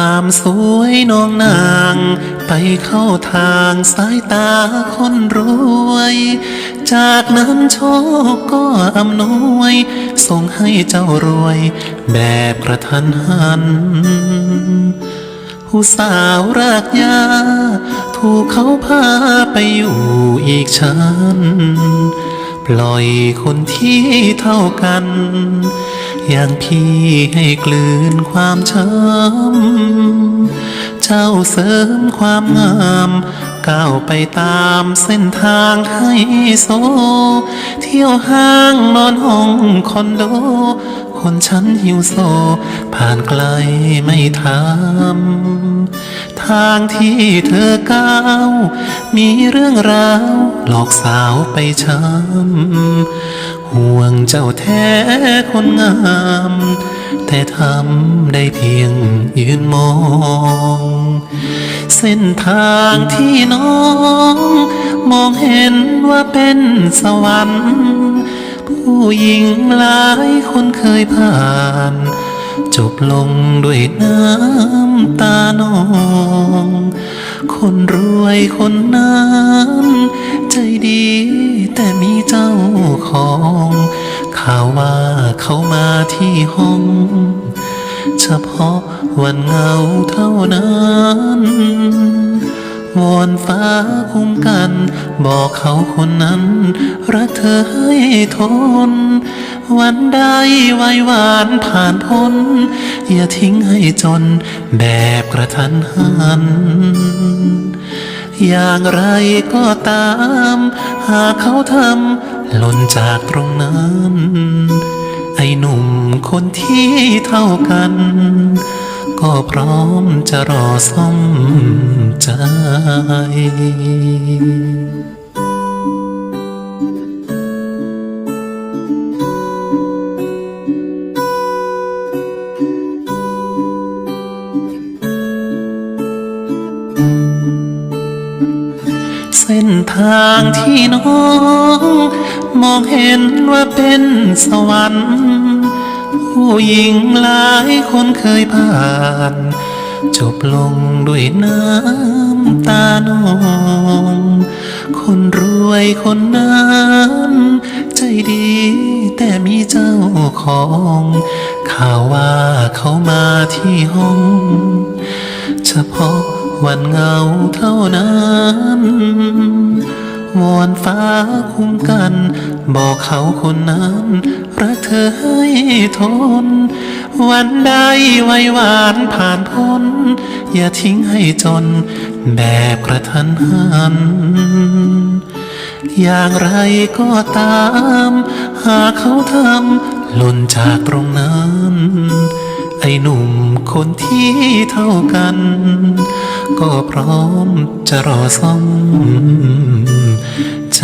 ความสวยน้องนาง ไปเข้าทางสายตาคนรวย จากนั้นโชคก็อำนวย ส่งให้เจ้ารวย แบบกระทันหัน ผู้สาวรากหญ้าถูกเขาพาไปอยู่อีกชั้น ปล่อยคนที่เท่ากัน อย่างพี่ให้กลืนความช้ำ เจ้าเสริมความงามก้าวไปตามเส้นทางให้โซ เที่ยวห้างนอนห้องคอนโด คนฉันหิวโซ ผ่านไกลไม่ทำ ทางที่เธอก้าว มีเรื่องราวหลอกสาวไปช้ำห่วงเจ้าแท้คนงาม แต่ทำได้เพียงยืนมอง เส้นทางที่น้อง มองเห็นว่าเป็นสวรรค์ ผู้หญิงหลายคนเคยผ่าน จบลงด้วยน้ำตานอง คนรวยคนนั้นใจดีแต่มีเจ้าของ ข่าวว่าเขามาที่ห้อง เฉพาะวันเงาเท่านั้น วอนฟ้าคุ้มกัน บอกเขาคนนั้น รักเธอให้ทน วันใดไว้หวานผ่านพ้น อย่าทิ้งให้จน แบบกระทันหัน อย่างไรก็ตาม หากเขาทำหล่นจากตรงนั้น ไอ้หนุ่มคนที่เท่ากัน ก็พร้อมจะรอซ่อมใจเส้นทางที่น้อง มองเห็นว่าเป็นสวรรค์ ผู้หญิงหลายคนเคยผ่าน จบลงด้วยน้ำตานอง คนรวยคนนั้นใจดีแต่มีเจ้าของ ข่าวว่าเขามาที่ห้อง เฉพาะวันเงาเท่านั้นวอนฟ้าคุ้มกัน บอกเขาคนนั้น รักเธอให้ทน วันใดไว้หวานผ่านพ้น อย่าทิ้งให้จน แบบกระทันหัน อย่างไรก็ตาม หากเขาทำหล่นจากตรงนั้น ไอ้หนุ่มคนที่เท่ากัน ก็พร้อมจะรอซ่อมใจ